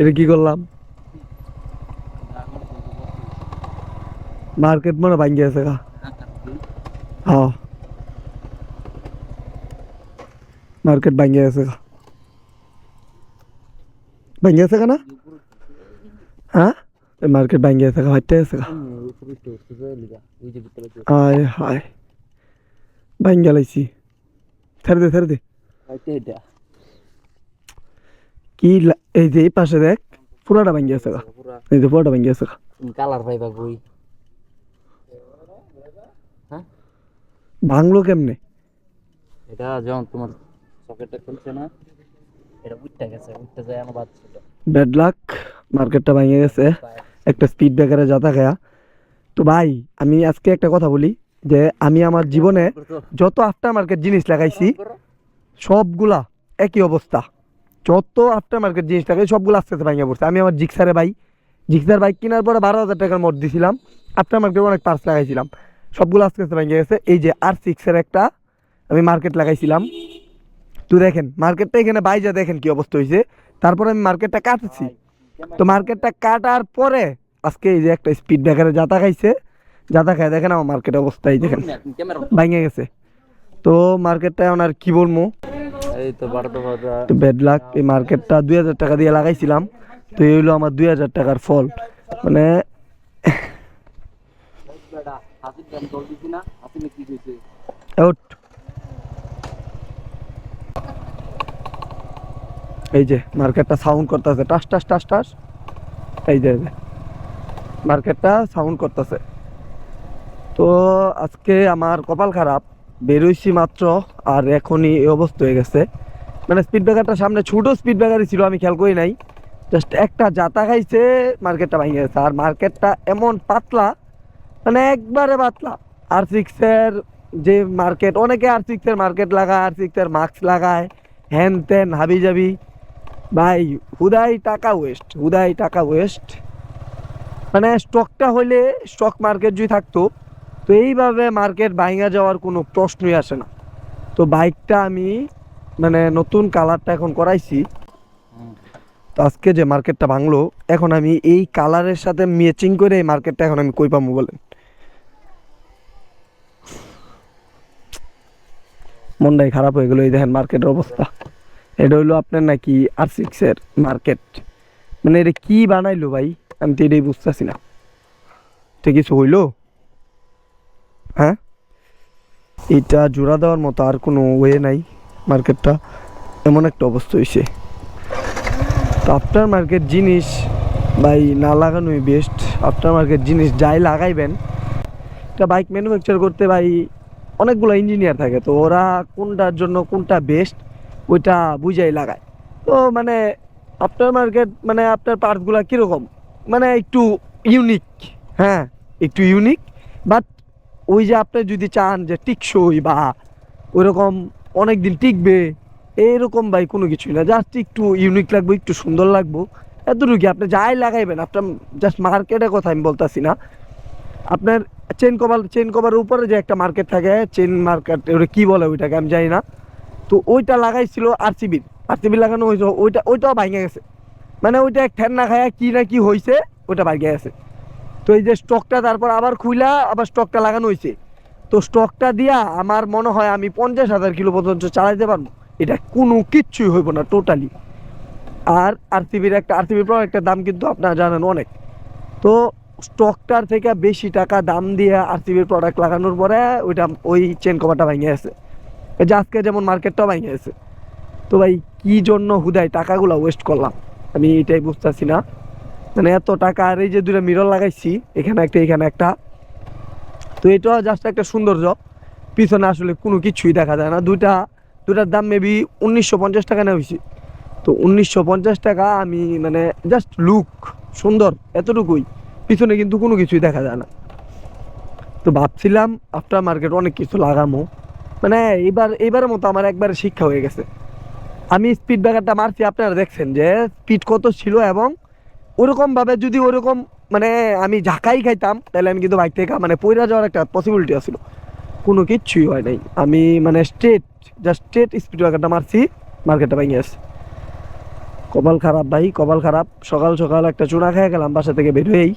এটা কি করলাম? মার্কেট মনে ভাঙ্গি আছে গা। হ্যাঁ। মার্কেট ভাঙ্গি আছে গা। ভাঙ্গি আছে না? হ্যাঁ? মার্কেট ভাঙ্গি আছে গা হাইটে আছে গা। হায় হায়। ভাঙ্গি লাইছি। ছেড়ে দে ছেড়ে দে। কি এই যে এই পাশে দেখ পুরাটা ভাঙ্গি আছে এই যে পুরাটা ভাঙ্গি আছে কালার পাইবা কই? ভাঙলো কেমনে? এটা যখন তোমার সকেটটা খুলছে না এটা উঠতে গেছে উঠতে যায় আমার বাদ ছিল ব্যাড লাক মার্কেটটা ভেঙে গেছে। একটা স্পিড ব্রেকারে যাতা খায়া। তো ভাই আমি আজকে একটা কথা বলি যে আমি আমার জীবনে যত আফটার মার্কেট জিনিস লাগাইছি সবগুলা একই অবস্থা। যত আফটার মার্কেট জিনিস লাগাই সবগুলো আস্তে আস্তে ভেঙে পড়ছে। আমি আমার জিক্সারে ভাই জিক্সার বাইক কেনার পরে বারো হাজার টাকার মোট দিছিলাম। আফটার মার্কেটে অনেক পার্স লাগাইছিলাম। সবগুলো আস্তে আস্তে ভেঙে গেছে। এই যে আর সিক্সের একটা আমি মার্কেট লাগাইছিলাম। তো দেখেন মার্কেটটা এখানে বাইজা দেখেন কি অবস্থা হয়েছে তারপরে আমি মার্কেটটা কাটছি। তো মার্কেটটা কাটার পরে আজকে এই যে একটা স্পিড ব্রেকারে যাতা খাইছে। যাতা খাই দেখেন আমার মার্কেটের অবস্থা এই দেখেন। ভেঙে গেছে। তো মার্কেটটা এখন আর কি বলব? তো ব্যাড লাক এই মার্কেটটা দুই হাজার টাকা দিয়ে লাগাইছিলাম। তো এই হলো আমার দুই হাজার টাকার ফল। মানে এই যে মার্কেটটা সাউন্ড করতেছে। টাস টাস টাস টাস। এই যে। মার্কেটটা সাউন্ড করতেছে। তো আজকে আমার কপাল খারাপ। বেরোইছি মাত্র আর এখনই এই অবস্থা হয়ে গেছে। মানে স্পিড ব্রেকারটা সামনে ছোটো স্পিড ব্রেকারই ছিল, আমি খেয়াল করি নাই। জাস্ট একটা জাতা খাইছে, মার্কেটটা ভেঙে গেছে। আর মার্কেটটা এমন পাতলা মানে একবারে পাতলা। আর সিক্সের যে মার্কেট, অনেকে আর সিক্সের মার্কেট লাগায় আর সিক্সের মাস্ক লাগায়, হ্যান ত্যান, হাবি যাবি ভাই, হুদাই টাকা ওয়েস্ট হুদাই টাকা ওয়েস্ট মানে স্টকটা হইলে স্টক মার্কেট যদি থাকতো তো এইভাবে মার্কেট ভাঙা যাওয়ার কোনো প্রশ্নই আসে না। তো বাইকটা আমি মানে নতুন কালারটা এখন করাইছি। তো আজকে যে মার্কেটটা ভাঙলো, এখন আমি এই কালারের সাথে ম্যাচিং করে এই মার্কেটটা এখন আমি কই পাবো বলেন? মনটাই খারাপ হয়ে গেলো এই দেখেন মার্কেটের অবস্থা। এটা হইল আপনার নাকি আর সিক্সের মার্কেট মানে এটা কি বানাইলো ভাই? আমি তো এটাই বুঝতেছি না। এটা কিছু হইল? হ্যাঁ? এটা জোড়া দেওয়ার মতো আর কোনো ওয়ে নাই মার্কেটটা। এমন একটা অবস্থা হয়েছে তো আফটার মার্কেট জিনিস ভাই না লাগানোই বেস্ট আফটার মার্কেট জিনিস যাই লাগাইবেন। একটা বাইক ম্যানুফ্যাকচার করতে ভাই অনেকগুলো ইঞ্জিনিয়ার থাকে, তো ওরা কোনটার জন্য কোনটা বেস্ট ওইটা বুঝাই লাগায়। তো মানে আফটার মার্কেট মানে আপনার পার্টসগুলো কীরকম? মানে একটু ইউনিক হ্যাঁ? একটু ইউনিক বাট ওই যে আপনি যদি চান যে টিকসই বা ওইরকম অনেক দিন টিকবে এইরকম ভাই কোনো কিছুই না। জাস্ট একটু ইউনিক লাগবে, একটু সুন্দর লাগবো। এতটুকু আপনি যাই লাগাইবেন, আপনার জাস্ট মার্কেটের কথা আমি বলতেছি না। আপনার চেন কভার চেন কভারের উপরে যে একটা মার্কেট থাকে চেন মার্কেট ওটা কী বলে ওইটাকে আমি জানি না। তো ওইটা লাগাইছিল আরসিবির আরসিবি লাগানো হয়েছিল, ওইটা, ওইটাও ভাঙে গেছে। মানে ওইটা এক ঠ্যান না খায়া কী না কী হয়েছে ওইটা ভাঙে গেছে। তো এই যে স্টকটা তারপর আবার খুইলা আবার স্টকটা লাগানো হয়েছে তো স্টকটা দিয়া আমার মনে হয় আমি পঞ্চাশ হাজার কিলো পর্যন্ত চালাইতে পারব। এটা কোনো কিচ্ছুই হইব না টোটালি আর আরসিবির একটা আরসিবির প্রোডাক্টের দাম কিন্তু আপনারা জানেন অনেক। তো স্টকটার থেকে বেশি টাকা দাম দিয়ে আরসিবির প্রোডাক্ট লাগানোর পরে ওইটা ওই চেন কভারটা ভেঙে গেছে। যে আজকে যেমন মার্কেটটাও ভেঙে গেছে। তো ভাই, কি জন্য হুদায় টাকাগুলো ওয়েস্ট করলাম? আমি এটাই বুঝতেছি না। মানে এত টাকা, আর এই যে দুটো মিরর লাগাইছি, এখানে একটা এখানে একটা। তো এটা জাস্ট একটা সৌন্দর্য। পিছনে আসলে কোনো কিছুই দেখা যায় না। দুইটা দুটার দাম মেবি উনিশশো পঞ্চাশ টাকা নেওয়া তো উনিশশো পঞ্চাশ টাকা আমি মানে জাস্ট লুক সুন্দর, এতটুকুই। পিছনে কিন্তু কোনো কিছুই দেখা যায় না। তো ভাবছিলাম আফটার মার্কেট অনেক কিছু লাগামো। মানে এবার, এবারের মতো আমার একবারে শিক্ষা হয়ে গেছে। আমি স্পিড ব্রেকারটা মারছি, আপনারা দেখছেন যে স্পিড কত ছিল এবং ওরকমভাবে যদি ওরকম মানে আমি ঝাঁকাই খাইতাম, তাহলে আমি কিন্তু বাইক থেকে মানে পইরা যাওয়ার একটা পসিবিলিটি আছিল। কোনো কিচ্ছুই হয় নাই। আমি মানে স্ট্রেট জাস্ট স্ট্রেট স্পিড ব্রেকারটা মারছি মার্কেটটা ভেঙে আসছে কপাল খারাপ ভাই, কপাল খারাপ। সকাল সকাল একটা চুনা খেয়ে গেলাম, বাসা থেকে বের হয়েই।